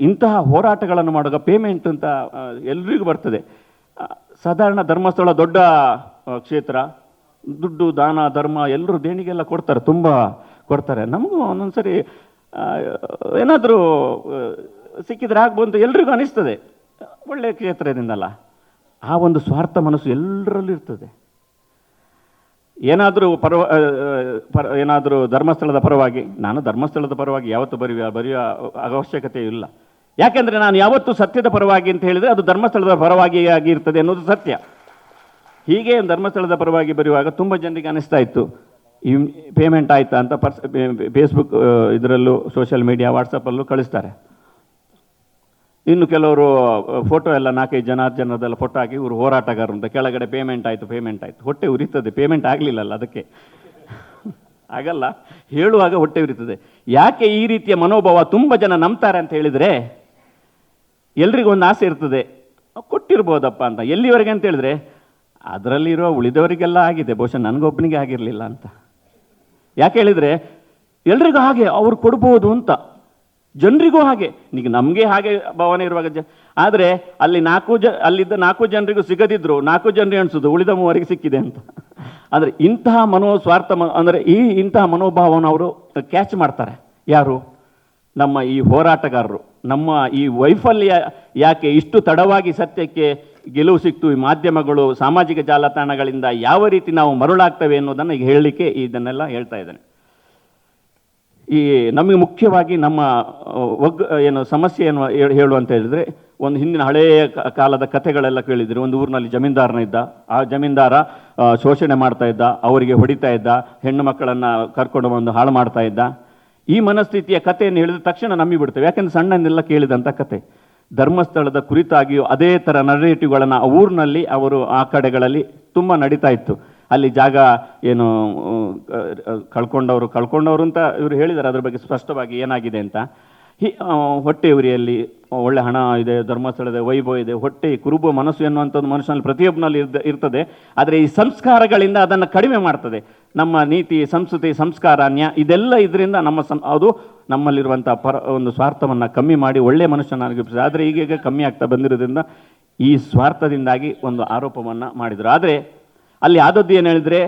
ಇಂತಹ ಹೋರಾಟಗಳನ್ನು ಮಾಡುವಾಗ ಪೇಮೆಂಟ್ ಅಂತ ಎಲ್ರಿಗೂ ಬರ್ತದೆ. ಸಾಧಾರಣ ಧರ್ಮಸ್ಥಳ ದೊಡ್ಡ ಕ್ಷೇತ್ರ, ದುಡ್ಡು, ದಾನ, ಧರ್ಮ ಎಲ್ಲರೂ ದೇಣಿಗೆಲ್ಲ ಕೊಡ್ತಾರೆ, ತುಂಬ ಕೊಡ್ತಾರೆ. ನಮಗೂ ಒಂದೊಂದ್ಸರಿ ಏನಾದರೂ ಸಿಕ್ಕಿದ್ರೆ ಆಗ್ಬೋದು ಎಲ್ರಿಗೂ ಅನಿಸ್ತದೆ. ಒಳ್ಳೆಯ ಕ್ಷೇತ್ರದಿಂದಲ್ಲ. ಆ ಒಂದು ಸ್ವಾರ್ಥ ಮನಸ್ಸು ಎಲ್ಲರಲ್ಲೂ ಇರ್ತದೆ. ಏನಾದರೂ ಪರವ ಪರ, ಏನಾದರೂ ಧರ್ಮಸ್ಥಳದ ಪರವಾಗಿ, ನಾನು ಧರ್ಮಸ್ಥಳದ ಪರವಾಗಿ ಯಾವತ್ತೂ ಬರೆಯುವ ಬರೆಯುವ ಅವಶ್ಯಕತೆ ಇಲ್ಲ. ಯಾಕೆಂದರೆ ನಾನು ಯಾವತ್ತೂ ಸತ್ಯದ ಪರವಾಗಿ ಅಂತ ಹೇಳಿದರೆ ಅದು ಧರ್ಮಸ್ಥಳದ ಪರವಾಗಿ ಆಗಿ ಇರ್ತದೆ ಅನ್ನೋದು ಸತ್ಯ. ಹೀಗೆ ಧರ್ಮಸ್ಥಳದ ಪರವಾಗಿ ಬರೆಯುವಾಗ ತುಂಬ ಜನರಿಗೆ ಅನಿಸ್ತಾ ಇತ್ತು, ಈ ಪೇಮೆಂಟ್ ಆಯಿತಾ ಅಂತ ಪರ್ಸ್ ಫೇಸ್ಬುಕ್ ಇದರಲ್ಲೂ ಸೋಷಿಯಲ್ ಮೀಡಿಯಾ ವಾಟ್ಸಪ್ಪಲ್ಲೂ ಕಳಿಸ್ತಾರೆ. ಇನ್ನು ಕೆಲವರು ಫೋಟೋ ಎಲ್ಲ ನಾಲ್ಕೈದು ಜನ ಜನದೆಲ್ಲ ಫೋಟೋ ಹಾಕಿ ಇವರು ಹೋರಾಟಗಾರರು ಅಂತ ಕೆಳಗಡೆ ಪೇಮೆಂಟ್ ಆಯಿತು ಪೇಮೆಂಟ್ ಆಯಿತು. ಹೊಟ್ಟೆ ಉರಿತದೆ ಪೇಮೆಂಟ್ ಆಗಲಿಲ್ಲಲ್ಲ ಅದಕ್ಕೆ. ಆಗಲ್ಲ, ಹೇಳುವಾಗ ಹೊಟ್ಟೆ ಉರಿತದೆ. ಯಾಕೆ ಈ ರೀತಿಯ ಮನೋಭಾವ ತುಂಬ ಜನ ನಂಬ್ತಾರೆ ಅಂತ ಹೇಳಿದರೆ ಎಲ್ರಿಗೂ ಒಂದು ಆಸೆ ಇರ್ತದೆ. ಕೊಟ್ಟಿರ್ಬೋದಪ್ಪ ಅಂತ. ಎಲ್ಲಿವರೆಗೆ ಅಂತ ಹೇಳಿದ್ರೆ, ಅದರಲ್ಲಿರುವ ಉಳಿದವರಿಗೆಲ್ಲ ಆಗಿದೆ. ಬಹುಶಃ ನನಗೊಬ್ಬನಿಗೆ ಆಗಿರಲಿಲ್ಲ ಅಂತ. ಯಾಕೆ ಹೇಳಿದರೆ, ಎಲ್ರಿಗೂ ಹಾಗೆ, ಅವ್ರು ಕೊಡ್ಬೋದು ಅಂತ. ಜನರಿಗೂ ಹಾಗೆ. ಈಗ ನಮಗೆ ಹಾಗೆ ಭಾವನೆ ಇರುವಾಗ ಜ, ಆದರೆ ಅಲ್ಲಿ ನಾಲ್ಕು ಜ, ಅಲ್ಲಿದ್ದ ನಾಲ್ಕು ಜನರಿಗೂ ಸಿಗದಿದ್ರು, ನಾಲ್ಕು ಜನರು ಅನಿಸೋದು, ಉಳಿದ ಮೂವರಿಗೆ ಸಿಕ್ಕಿದೆ ಅಂತ. ಅಂದರೆ ಇಂತಹ ಮನೋ ಸ್ವಾರ್ಥ ಮ, ಅಂದರೆ ಈ ಇಂತಹ ಮನೋಭಾವವನ್ನು ಅವರು ಕ್ಯಾಚ್ ಮಾಡ್ತಾರೆ. ಯಾರು? ನಮ್ಮ ಈ ಹೋರಾಟಗಾರರು. ನಮ್ಮ ಈ ವೈಫಲ್ಯ ಯಾಕೆ ಇಷ್ಟು ತಡವಾಗಿ ಸತ್ಯಕ್ಕೆ ಗೆಲುವು ಸಿಕ್ತು ಈ ಮಾಧ್ಯಮಗಳು, ಸಾಮಾಜಿಕ ಜಾಲತಾಣಗಳಿಂದ ಯಾವ ರೀತಿ ನಾವು ಮರುಳಾಗ್ತವೆ ಅನ್ನೋದನ್ನು ಈಗ ಹೇಳಲಿಕ್ಕೆ ಇದನ್ನೆಲ್ಲ ಹೇಳ್ತಾ ಇದ್ದೇನೆ. ಈ ನಮಗೆ ಮುಖ್ಯವಾಗಿ ನಮ್ಮ ಒಗ್ಗ ಒಗ್, ಏನು ಸಮಸ್ಯೆಯನ್ನು ಏನು ಹೇಳು ಹೇಳಿದ್ರೆ, ಒಂದು ಹಿಂದಿನ ಹಳೆಯ ಕಾಲದ ಕಥೆಗಳೆಲ್ಲ ಕೇಳಿದ್ರು ಒಂದು ಊರಿನಲ್ಲಿ ಜಮೀನ್ದಾರನ ಇದ್ದ. ಆ ಜಮೀನ್ದಾರ ಶೋಷಣೆ ಮಾಡ್ತಾ ಇದ್ದ, ಅವರಿಗೆ ಹೊಡಿತಾ ಇದ್ದ, ಹೆಣ್ಣು ಮಕ್ಕಳನ್ನು ಕರ್ಕೊಂಡು ಬಂದು ಹಾಳು ಮಾಡ್ತಾ ಇದ್ದ. ಈ ಮನಸ್ಥಿತಿಯ ಕಥೆಯನ್ನು ಹೇಳಿದ ತಕ್ಷಣ ನಂಬಿ ಬಿಡ್ತೇವೆ. ಯಾಕೆಂದ್ರೆ ಸಣ್ಣನೆಲ್ಲ ಕೇಳಿದಂಥ ಕತೆ ಧರ್ಮಸ್ಥಳದ ಕುರಿತಾಗಿಯೂ ಅದೇ ಥರ ನರೇಟಿವ್ಗಳನ್ನು ಆ ಊರಿನಲ್ಲಿ, ಅವರು ಆ ಕಡೆಗಳಲ್ಲಿ ತುಂಬ ನಡೀತಾ ಇತ್ತು. ಅಲ್ಲಿ ಜಾಗ ಏನು ಕಳ್ಕೊಂಡವರು ಕಳ್ಕೊಂಡವರು ಅಂತ ಇವರು ಹೇಳಿದ್ದಾರೆ ಅದ್ರ ಬಗ್ಗೆ ಸ್ಪಷ್ಟವಾಗಿ ಏನಾಗಿದೆ ಅಂತ. ಹಿ ಹೊಟ್ಟೆ ಉರಿಯಲ್ಲಿ ಒಳ್ಳೆ ಹಣ ಇದೆ, ಧರ್ಮಸ್ಥಳದ ವೈಭವ ಇದೆ, ಹೊಟ್ಟೆ ಕುರುಬ ಮನಸ್ಸು ಎನ್ನುವಂಥದ್ದು ಮನುಷ್ಯನಲ್ಲಿ ಪ್ರತಿಯೊಬ್ಬನಲ್ಲಿ ಇರ್ತದೆ. ಆದರೆ ಈ ಸಂಸ್ಕಾರಗಳಿಂದ ಅದನ್ನು ಕಡಿಮೆ ಮಾಡ್ತದೆ. ನಮ್ಮ ನೀತಿ, ಸಂಸ್ಕೃತಿ ಸಂಸ್ಕಾರ ನ್ಯಾ ಇದೆಲ್ಲ ಇದರಿಂದ ನಮ್ಮ ಸಂ, ಅದು ನಮ್ಮಲ್ಲಿರುವಂಥ ಪರ, ಒಂದು ಸ್ವಾರ್ಥವನ್ನು ಕಮ್ಮಿ ಮಾಡಿ ಒಳ್ಳೆಯ ಮನುಷ್ಯನಾಗಿರ್ತದೆ ಆದರೆ ಈಗೀಗ ಕಮ್ಮಿ ಆಗ್ತಾ ಬಂದಿರೋದ್ರಿಂದ ಈ ಸ್ವಾರ್ಥದಿಂದಾಗಿ ಒಂದು ಆರೋಪವನ್ನು ಮಾಡಿದರು. ಆದರೆ ಅಲ್ಲಿ ಆದದ್ದು ಏನು ಹೇಳಿದರೆ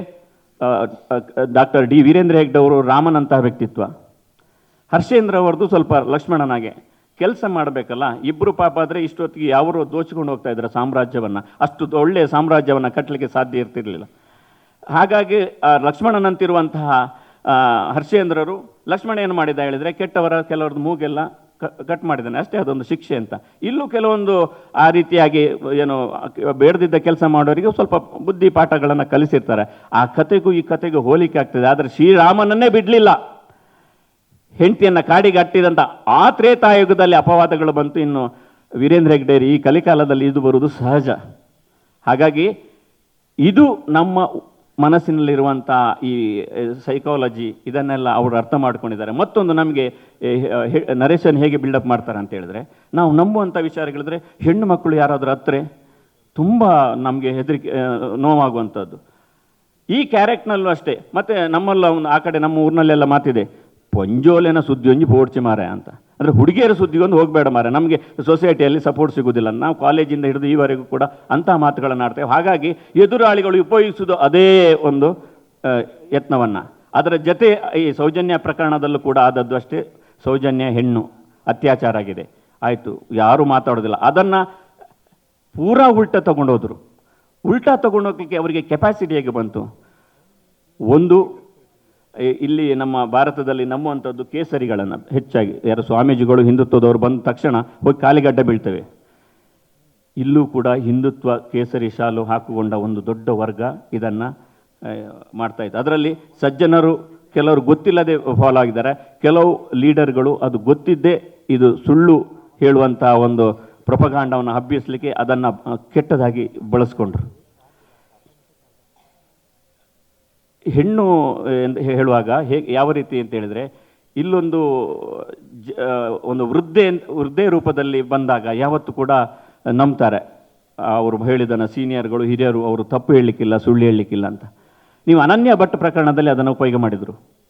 ಡಾಕ್ಟರ್ ಡಿ ವೀರೇಂದ್ರ ಹೆಗ್ಡೆ ಅವರು ರಾಮನಂತಹ ವ್ಯಕ್ತಿತ್ವ. ಹರ್ಷೇಂದ್ರ ಅವ್ರದ್ದು ಸ್ವಲ್ಪ ಲಕ್ಷ್ಮಣನಾಗೆ. ಕೆಲಸ ಮಾಡಬೇಕಲ್ಲ ಇಬ್ಬರು ಪಾಪ ಆದರೆ ಇಷ್ಟೊತ್ತಿಗೆ ಯಾವರು ದೋಚಿಕೊಂಡು ಹೋಗ್ತಾ ಇದ್ದಾರೆ ಸಾಮ್ರಾಜ್ಯವನ್ನು. ಅಷ್ಟು ಒಳ್ಳೆಯ ಸಾಮ್ರಾಜ್ಯವನ್ನು ಕಟ್ಟಲಿಕ್ಕೆ ಸಾಧ್ಯ ಇರ್ತಿರ್ಲಿಲ್ಲ. ಹಾಗಾಗಿ ಲಕ್ಷ್ಮಣನಂತಿರುವಂತಹ ಹರ್ಷೇಂದ್ರರು ಲಕ್ಷ್ಮಣ ಏನು ಮಾಡಿದ ಹೇಳಿದರೆ, ಕೆಟ್ಟವರ ಕೆಲವ್ರದ್ದು ಮೂಗೆಲ್ಲ ಕಟ್ ಮಾಡಿದ್ದಾನೆ. ಅಷ್ಟೇ ಅದೊಂದು ಶಿಕ್ಷೆ ಅಂತ. ಇಲ್ಲೂ ಕೆಲವೊಂದು, ಆ ರೀತಿಯಾಗಿ, ಏನು, ಬೇಡದಿದ್ದ ಕೆಲಸ ಮಾಡೋರಿಗೆ ಸ್ವಲ್ಪ ಬುದ್ಧಿ ಪಾಠಗಳನ್ನು ಕಲಿಸಿರ್ತಾರೆ. ಆ ಕತೆಗೂ ಈ ಕತೆಗೂ ಹೋಲಿಕೆ ಆಗ್ತದೆ. ಆದರೆ ಶ್ರೀರಾಮನನ್ನೇ ಬಿಡಲಿಲ್ಲ. ಹೆಂಡತಿಯನ್ನು ಕಾಡಿಗೆ ಅಟ್ಟಿದಂಥ ಆ ತ್ರೇತಾಯುಗದಲ್ಲಿ ಅಪವಾದಗಳು ಬಂತು. ಇನ್ನು ವೀರೇಂದ್ರ ಹೆಗ್ಡೇರಿ ಈ ಕಲಿಕಾಲದಲ್ಲಿ ಇದು ಬರುವುದು ಸಹಜ. ಹಾಗಾಗಿ, ಇದು ನಮ್ಮ ಮನಸ್ಸಿನಲ್ಲಿರುವಂಥ ಈ ಸೈಕಾಲಜಿ ಇದನ್ನೆಲ್ಲ ಅವರು ಅರ್ಥ ಮಾಡ್ಕೊಂಡಿದ್ದಾರೆ. ಮತ್ತೊಂದು ನಮಗೆ ನರೇಶನ್ ಹೇಗೆ ಬಿಲ್ಡಪ್ ಮಾಡ್ತಾರೆ ಅಂತ ಹೇಳಿದ್ರೆ, ನಾವು ನಂಬುವಂಥ ವಿಚಾರಗಳಿದ್ರೆ ಹೆಣ್ಣು ಮಕ್ಕಳು ಯಾರಾದರೂ ಹತ್ರೆ, ತುಂಬ ನಮಗೆ ಹೆದರಿಕೆ ನೋವಾಗುವಂಥದ್ದು ಈ ಕ್ಯಾರೆಕ್ಟ್ನಲ್ಲೂ ಅಷ್ಟೇ, ಮತ್ತೆ ನಮ್ಮಲ್ಲ ಒಂದು ಆ ಕಡೆ ನಮ್ಮ ಊರಿನಲ್ಲೆಲ್ಲ ಮಾತಿದೆ, ಪೊಂಜೋಲೆನ ಸುದ್ದಿ ಒಂಜಿ ಪೋಡ್ಚಿ ಮಾರೆ ಅಂತ. ಅಂದರೆ ಹುಡುಗಿಯರ ಸುದ್ದಿಗೊಂದು ಹೋಗಬೇಡ ಮಾರೆ ನಮಗೆ ಸೊಸೈಟಿಯಲ್ಲಿ ಸಪೋರ್ಟ್ ಸಿಗೋದಿಲ್ಲ. ನಾವು ಕಾಲೇಜಿಂದ ಹಿಡಿದು ಈವರೆಗೂ ಕೂಡ ಅಂತಹ ಮಾತುಗಳನ್ನು ಆಡ್ತೇವೆ. ಹಾಗಾಗಿ ಎದುರಾಳಿಗಳು ಉಪಯೋಗಿಸುವುದು ಅದೇ ಒಂದು ಯತ್ನವನ್ನು. ಅದರ ಜೊತೆ ಈ ಸೌಜನ್ಯ ಪ್ರಕರಣದಲ್ಲೂ ಕೂಡ ಆದದ್ದು ಅಷ್ಟೇ. ಸೌಜನ್ಯ ಹೆಣ್ಣು ಅತ್ಯಾಚಾರ ಆಗಿದೆ. ಆಯಿತು, ಯಾರೂ ಮಾತಾಡೋದಿಲ್ಲ. ಅದನ್ನು ಪೂರಾ ಉಲ್ಟಾ ತಗೊಂಡೋದ್ರು. ಉಲ್ಟಾ ತಗೊಂಡೋಗ್ಲಿಕ್ಕೆ ಅವರಿಗೆ ಕೆಪಾಸಿಟಿ ಹೇಗೆ ಬಂತು? ಒಂದು ಇಲ್ಲಿ ನಮ್ಮ ಭಾರತದಲ್ಲಿ ನಂಬುವಂಥದ್ದು ಕೇಸರಿಗಳನ್ನು ಹೆಚ್ಚಾಗಿ. ಯಾರು ಸ್ವಾಮೀಜಿಗಳು ಹಿಂದುತ್ವದವರು ಬಂದ ತಕ್ಷಣ ಹೋಗಿ ಕಾಲಿಗಡ್ಡ ಬೀಳ್ತೇವೆ. ಇಲ್ಲೂ ಕೂಡ ಹಿಂದುತ್ವ ಕೇಸರಿ ಶಾಲು ಹಾಕಿಕೊಂಡ ಒಂದು ದೊಡ್ಡ ವರ್ಗ ಇದನ್ನು ಮಾಡ್ತಾ ಇತ್ತು. ಅದರಲ್ಲಿ ಸಜ್ಜನರು ಕೆಲವರು ಗೊತ್ತಿಲ್ಲದೆ ಫಾಲೋ ಆಗಿದ್ದಾರೆ. ಕೆಲವು ಲೀಡರ್ಗಳು ಅದು ಗೊತ್ತಿದ್ದೇ ಇದು ಸುಳ್ಳು ಹೇಳುವಂತಹ ಒಂದು ಪ್ರೊಪಗಾಂಡವನ್ನು ಹಬ್ಬಿಸಲಿಕ್ಕೆ ಅದನ್ನು ಕೆಟ್ಟದಾಗಿ ಬಳಸ್ಕೊಂಡ್ರು. ಹೆಣ್ಣು ಎಂದು ಹೇಳುವಾಗ ಹೇಗೆ, ಯಾವ ರೀತಿ ಅಂತ ಹೇಳಿದ್ರೆ, ಇಲ್ಲೊಂದು ಒಂದು ವೃದ್ಧೆ ವೃದ್ಧೆ ರೂಪದಲ್ಲಿ ಬಂದಾಗ ಯಾವತ್ತೂ ಕೂಡ ನಂಬ್ತಾರೆ. ಅವರು ಹೇಳಿದನ ಸೀನಿಯರ್ಗಳು, ಹಿರಿಯರು ಅವರು ತಪ್ಪು ಹೇಳಲಿಕ್ಕಿಲ್ಲ, ಸುಳ್ಳು ಹೇಳಲಿಕ್ಕಿಲ್ಲ ಅಂತ. ನೀವು ಅನನ್ಯ ಭಟ್ ಪ್ರಕರಣದಲ್ಲಿ ಅದನ್ನು ಉಪಯೋಗ ಮಾಡಿದರು.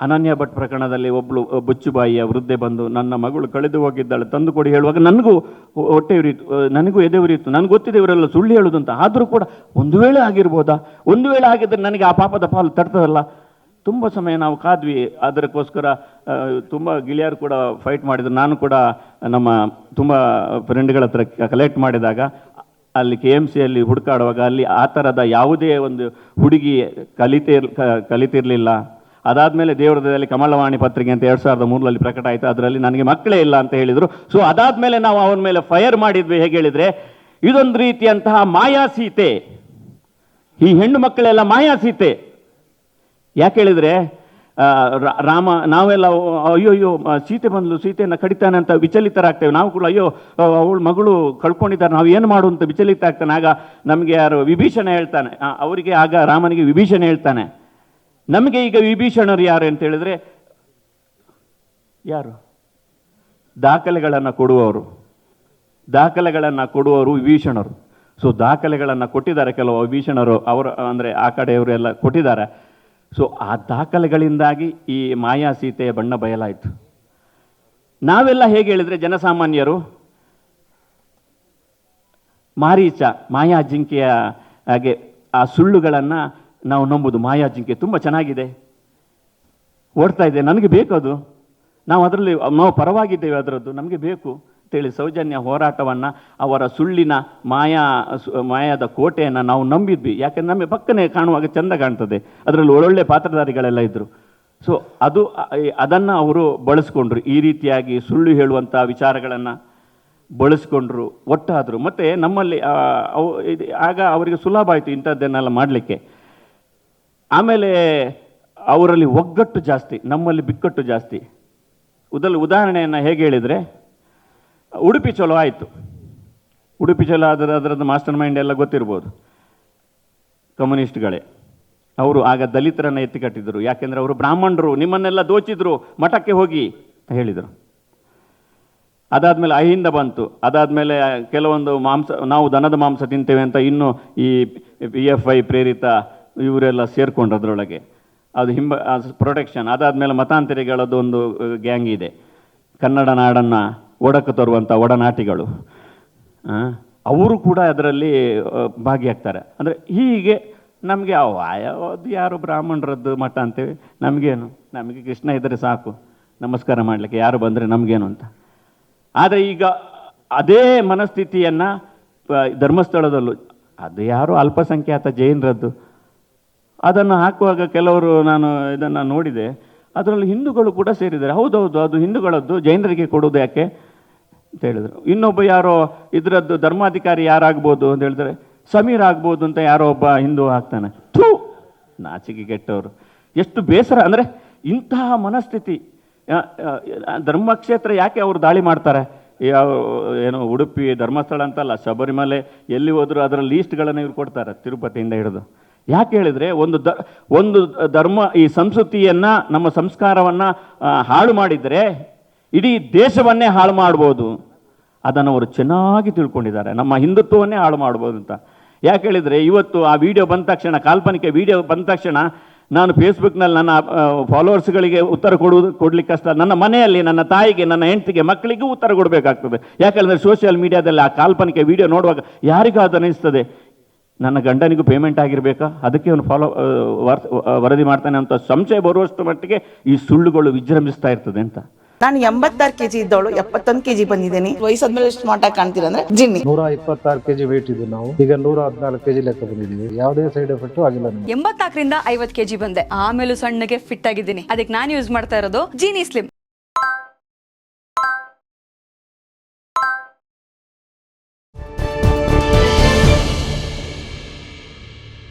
ಅನನ್ಯ ಭಟ್ ಪ್ರಕರಣದಲ್ಲಿ ಒಬ್ಬಳು ಬುಚ್ಚುಬಾಯಿಯ ವೃದ್ಧೆ ಬಂದು ನನ್ನ ಮಗಳು ಕಳೆದು ಹೋಗಿದ್ದಾಳೆ, ತಂದು ಕೊಡಿ ಹೇಳುವಾಗ ನನಗೂ ಹೊಟ್ಟೆ ಉರಿಯಿತು ನನಗೂ ಎದೆ ಉರಿಯಿತು, ನನಗೆ ಗೊತ್ತಿದೆ ಇವರೆಲ್ಲ ಸುಳ್ಳು ಹೇಳುದು ಅಂತ ಆದರೂ ಕೂಡ ಒಂದು ವೇಳೆ ಆಗಿರ್ಬೋದಾ? ಒಂದು ವೇಳೆ ಆಗಿದ್ದರೆ ನನಗೆ ಆ ಪಾಪದ ಪಾಲು ತಡ್ತದಲ್ಲ ತುಂಬ ಸಮಯ ನಾವು ಕಾದ್ವಿ, ಅದಕ್ಕೋಸ್ಕರ ತುಂಬ ಗಿಳಿಯರು ಕೂಡ ಫೈಟ್ ಮಾಡಿದ್ರು, ನಾನು ಕೂಡ ನಮ್ಮ ತುಂಬ ಫ್ರೆಂಡ್ಗಳ ಹತ್ರ ಕಲೆಕ್ಟ್ ಮಾಡಿದಾಗ, ಅಲ್ಲಿ ಕೆ ಎಂ ಸಿಯಲ್ಲಿ ಹುಡುಕಾಡುವಾಗ ಅಲ್ಲಿ ಆ ಥರದ ಯಾವುದೇ ಒಂದು ಹುಡುಗಿ ಕಲಿತಿರ್, ಕ- ಕಲಿತಿರ್ಲಿಲ್ಲ. ಅದಾದಮೇಲೆ ದೇವರದಲ್ಲಿ ಕಮಲವಾಣಿ ಪತ್ರಿಕೆ ಅಂತ ಎರಡು ಸಾವಿರದ ಮೂರರಲ್ಲಿ ಪ್ರಕಟ ಆಯಿತು. ಅದರಲ್ಲಿ ನನಗೆ ಮಕ್ಕಳೇ ಇಲ್ಲ ಅಂತ ಹೇಳಿದರು. ಸೊ ಅದಾದಮೇಲೆ ನಾವು ಅವನ ಮೇಲೆ ಫೈರ್ ಮಾಡಿದ್ವಿ. ಹೇಗೆ ಹೇಳಿದರೆ, ಇದೊಂದು ರೀತಿಯಂತಹ ಮಾಯಾ ಸೀತೆ ಈ ಹೆಣ್ಣು ಮಕ್ಕಳೆಲ್ಲ ಮಾಯಾ ಸೀತೆ ಯಾಕೆ ಹೇಳಿದರೆ ರಾಮ, ನಾವೆಲ್ಲ, ಅಯ್ಯೋ ಅಯ್ಯೋ, ಸೀತೆ ಬಂದಲು, ಸೀತೆಯನ್ನು ಕಡಿತಾನೆ ಅಂತ ವಿಚಲಿತರಾಗ್ತೇವೆ. ನಾವು ಕೂಡ, ಅಯ್ಯೋ, ಅವಳ ಮಗಳು ಕಳ್ಕೊಂಡಿದ್ದಾರೆ, ನಾವು ಏನು ಮಾಡು ಅಂತ ವಿಚಲಿತ ಆಗ್ತಾನೆ? ಆಗ ನಮಗೆ ಯಾರು ವಿಭೀಷಣ ಹೇಳ್ತಾನೆ. ಅವರಿಗೆ ಆಗ ರಾಮನಿಗೆ ವಿಭೀಷಣ ಹೇಳ್ತಾನೆ. ನಮಗೆ ಈಗ ವಿಭೀಷಣರು ಯಾರು ಅಂತ ಹೇಳಿದ್ರೆ, ಯಾರು? ದಾಖಲೆಗಳನ್ನು ಕೊಡುವವರು. ದಾಖಲೆಗಳನ್ನು ಕೊಡುವವರು ವಿಭೀಷಣರು. ಸೊ ದಾಖಲೆಗಳನ್ನು ಕೊಟ್ಟಿದ್ದಾರೆ ಕೆಲವು ವಿಭೀಷಣರು, ಅವರು, ಅಂದರೆ ಆ ಕಡೆಯವರು ಎಲ್ಲ ಕೊಟ್ಟಿದ್ದಾರೆ. ಸೊ ಆ ದಾಖಲೆಗಳಿಂದಾಗಿ ಈ ಮಾಯಾ ಸೀತೆಯ ಬಣ್ಣ ಬಯಲಾಯಿತು. ನಾವೆಲ್ಲ ಹೇಗೆ ಹೇಳಿದರೆ ಜನಸಾಮಾನ್ಯರು, ಮಾರೀಚ, ಮಾಯಾ ಜಿಂಕೆಯ ಹಾಗೆ ಆ ಸುಳ್ಳುಗಳನ್ನು ನಾವು ನಂಬುದು. ಮಾಯಾ ಜಿಂಕೆ ತುಂಬ ಚೆನ್ನಾಗಿದೆ. ಓಡ್ತಾ ಇದೆ. ನನಗೆ ಬೇಕು ಅದು. ನಾವು ಅದರಲ್ಲಿ, ನಾವು ಪರವಾಗಿದ್ದೇವೆ ಅದರದ್ದು. ನಮಗೆ ಬೇಕು ಅಂತೇಳಿ ಸೌಜನ್ಯ ಹೋರಾಟವನ್ನು, ಅವರ ಸುಳ್ಳಿನ ಮಾಯಾ ಮಾಯಾದ ಕೋಟೆಯನ್ನು ನಾವು ನಂಬಿದ್ವಿ. ಯಾಕೆಂದ್ರೆ ನಮಗೆ ಪಕ್ಕನೆ ಕಾಣುವಾಗ ಚೆಂದ ಕಾಣ್ತದೆ. ಅದರಲ್ಲಿ ಒಳ್ಳೊಳ್ಳೆ ಪಾತ್ರಧಾರಿಗಳೆಲ್ಲ ಇದ್ದರು ಸೊ ಅದು ಅದನ್ನು ಅವರು ಬಳಸ್ಕೊಂಡ್ರು. ಈ ರೀತಿಯಾಗಿ ಸುಳ್ಳು ಹೇಳುವಂಥ ವಿಚಾರಗಳನ್ನು ಬಳಸ್ಕೊಂಡ್ರು, ಒಟ್ಟಾದರು. ಮತ್ತು ನಮ್ಮಲ್ಲಿ ಆಗ ಅವರಿಗೆ ಸುಲಭ ಆಯಿತು ಇಂಥದ್ದನ್ನೆಲ್ಲ ಮಾಡಲಿಕ್ಕೆ. ಆಮೇಲೆ ಅವರಲ್ಲಿ ಒಗ್ಗಟ್ಟು ಜಾಸ್ತಿ, ನಮ್ಮಲ್ಲಿ ಬಿಕ್ಕಟ್ಟು ಜಾಸ್ತಿ. ಉದಲ್, ಉದಾಹರಣೆಯನ್ನು ಹೇಗೆ ಹೇಳಿದರೆ, ಉಡುಪಿ ಚಲೋ ಆಯಿತು. ಉಡುಪಿ ಚಲೋ ಆದರೆ ಅದರದ್ದು ಮಾಸ್ಟರ್ ಮೈಂಡ್ ಎಲ್ಲ ಗೊತ್ತಿರ್ಬೋದು. ಕಮ್ಯುನಿಸ್ಟ್ಗಳೇ. ಅವರು ಆಗ ದಲಿತರನ್ನು ಎತ್ತಿ ಕಟ್ಟಿದ್ರು. ಯಾಕೆಂದರೆ ಅವರು ಬ್ರಾಹ್ಮಣರು, ನಿಮ್ಮನ್ನೆಲ್ಲ ದೋಚಿದ್ರು, ಮಠಕ್ಕೆ ಹೋಗಿ ಹೇಳಿದರು. ಅದಾದಮೇಲೆ ಅಹಿಂದ ಬಂತು. ಅದಾದಮೇಲೆ ಕೆಲವೊಂದು ಮಾಂಸ, ನಾವು ದನದ ಮಾಂಸ ತಿಂತೇವೆ ಅಂತ ಇನ್ನು ಈ ಪಿ ಎಫ್ ಐ ಪ್ರೇರಿತ ಇವರೆಲ್ಲ ಸೇರ್ಕೊಂಡು ಅದರೊಳಗೆ ಅದು ಹಿಂಬ ಪ್ರೊಟೆಕ್ಷನ್ ಅದಾದಮೇಲೆ ಮತಾಂತರಿಗಳದ್ದು ಒಂದು ಗ್ಯಾಂಗ್ ಇದೆ. ಕನ್ನಡ ನಾಡನ್ನು ಒಡಕು ತರುವಂಥ ಒಡನಾಟಿಗಳು. ಅವರು ಕೂಡ ಅದರಲ್ಲಿ ಭಾಗಿಯಾಗ್ತಾರೆ. ಅಂದರೆ ಹೀಗೆ ನಮಗೆ ಅದು ಯಾರು ಬ್ರಾಹ್ಮಣರದ್ದು ಮಠ ಅಂತೇವೆ ನಮಗೇನು? ನಮಗೆ ಕೃಷ್ಣ ಇದ್ದರೆ ಸಾಕು. ನಮಸ್ಕಾರ ಮಾಡಲಿಕ್ಕೆ ಯಾರು ಬಂದರೆ ನಮಗೇನು ಅಂತ. ಆದರೆ ಈಗ ಅದೇ ಮನಸ್ಥಿತಿಯನ್ನು ಧರ್ಮಸ್ಥಳದಲ್ಲೂ, ಅದು ಯಾರು ಅಲ್ಪಸಂಖ್ಯಾತ ಜೈನರದ್ದು ಅದನ್ನು ಹಾಕುವಾಗ ಕೆಲವರು ನಾನು ಇದನ್ನು ನೋಡಿದೆ. ಅದರಲ್ಲಿ ಹಿಂದೂಗಳು ಕೂಡ ಸೇರಿದ್ದಾರೆ. ಹೌದೌದು, ಅದು ಹಿಂದೂಗಳದ್ದು. ಜೈನರಿಗೆ ಕೊಡೋದು ಯಾಕೆ ಅಂತ ಹೇಳಿದರು. ಇನ್ನೊಬ್ಬ ಯಾರೋ ಇದರದ್ದು ಧರ್ಮಾಧಿಕಾರಿ ಯಾರಾಗ್ಬೋದು ಅಂತ ಹೇಳಿದ್ರೆ, ಸಮೀರ್ ಆಗ್ಬೋದು ಅಂತ ಯಾರೋ ಒಬ್ಬ ಹಿಂದೂ ಹಾಕ್ತಾನೆ ಥೂ, ನಾಚಿಕೆ ಕೆಟ್ಟವರು. ಎಷ್ಟು ಬೇಸರ. ಅಂದರೆ ಇಂತಹ ಮನಸ್ಥಿತಿ ಧರ್ಮಕ್ಷೇತ್ರ ಯಾಕೆ ಅವರು ದಾಳಿ ಮಾಡ್ತಾರೆ? ಯಾವ, ಏನು, ಉಡುಪಿ ಧರ್ಮಸ್ಥಳ ಅಂತಲ್ಲ, ಶಬರಿಮಲೆ, ಎಲ್ಲಿ ಹೋದರೂ ಅದರ ಲೀಸ್ಟ್ಗಳನ್ನು ಇವ್ರು ಕೊಡ್ತಾರೆ ತಿರುಪತಿಯಿಂದ ಹಿಡಿದು. ಯಾಕೆ ಹೇಳಿದರೆ ಒಂದು ದ, ಒಂದು ಧರ್ಮ ಈ ಸಂಸ್ಕೃತಿಯನ್ನು, ನಮ್ಮ ಸಂಸ್ಕಾರವನ್ನು ಹಾಳು ಮಾಡಿದರೆ ಇಡೀ ದೇಶವನ್ನೇ ಹಾಳು ಮಾಡ್ಬೋದು. ಅದನ್ನು ಅವರು ಚೆನ್ನಾಗಿ ತಿಳ್ಕೊಂಡಿದ್ದಾರೆ. ನಮ್ಮ ಹಿಂದುತ್ವವನ್ನೇ ಹಾಳು ಮಾಡ್ಬೋದು ಅಂತ. ಯಾಕೆ ಹೇಳಿದರೆ ಇವತ್ತು ಆ ವಿಡಿಯೋ ಬಂದ ತಕ್ಷಣ, ಕಾಲ್ಪನಿಕ ವಿಡಿಯೋ ಬಂದ ತಕ್ಷಣ ನಾನು ಫೇಸ್ಬುಕ್ನಲ್ಲಿ ನನ್ನ ಫಾಲೋವರ್ಸ್ಗಳಿಗೆ ಉತ್ತರ ಕೊಡುವುದು ಕೊಡ್ಲಿಕ್ಕೆ ಕಷ್ಟ ನನ್ನ ಮನೆಯಲ್ಲಿ ನನ್ನ ತಾಯಿಗೆ, ನನ್ನ ಹೆಂಡತಿಗೆ, ಮಕ್ಕಳಿಗೂ ಉತ್ತರ ಕೊಡಬೇಕಾಗ್ತದೆ. ಯಾಕೆಂದರೆ ಸೋಷಿಯಲ್ ಮೀಡಿಯಾದಲ್ಲಿ ಆ ಕಾಲ್ಪನಿಕ ವಿಡಿಯೋ ನೋಡುವಾಗ ಯಾರಿಗೂ ಅದು ಅನಿಸ್ತದೆ ನನ್ನ ಗಂಡನಿಗೂ ಪೇಮೆಂಟ್ ಆಗಿರಬೇಕಾ? ಅದಕ್ಕೆ ಅವನು ಫಾಲೋ ವರದಿ ಮಾಡ್ತಾನೆ ಅಂತ ಸಂಶಯ ಬರುವಷ್ಟು ಮಟ್ಟಿಗೆ ಈ ಸುಳ್ಳುಗಳು ವಿಜೃಂಭಿಸ್ತಾ ಇರ್ತದೆ ಅಂತ. ನಾನು ಎಂಬತ್ತಾರು ಕೆಜಿ ಇದ್ದವಳು ಎಪ್ಪತ್ತೊಂದು ಕೆಜಿ ಬಂದಿದ್ದೀನಿ. ವಯಸ್ಸಾದ್ಮೇಲೆ ಎಷ್ಟು ಮಾಟ ಕಾಣ್ತೀರ ಅಂದ್ರೆ ಜಿನ್ನಿ. ನೂರ ಇಪ್ಪತ್ತಾರು ಕೆಜಿ ವೇಟ್ ಇದ್ದು ನಾವು. ಈಗ ನೂರ ಹದಿನಾಲ್ಕು ಕೆಜಿ ಲೆಕ್ಕ ಬಂದಿದ್ದೀವಿ. ಯಾವುದೇ ಸೈಡ್ ಎಫೆಕ್ಟ್ ಆಗಿಲ್ಲ ಎಂಬತ್ತಾಕರಿಂದ ಐವತ್ತು ಐವತ್ ಕೆಜಿ ಬಂದೆ. ಆಮೇಲೆ ಸಣ್ಣಗೆ ಫಿಟ್ ಆಗಿದ್ದೀನಿ. ಅದಕ್ಕೆ ನಾನು ಯೂಸ್ ಮಾಡ್ತಾ ಇರೋದು ಜೀನಿ ಸ್ಲಿಮ್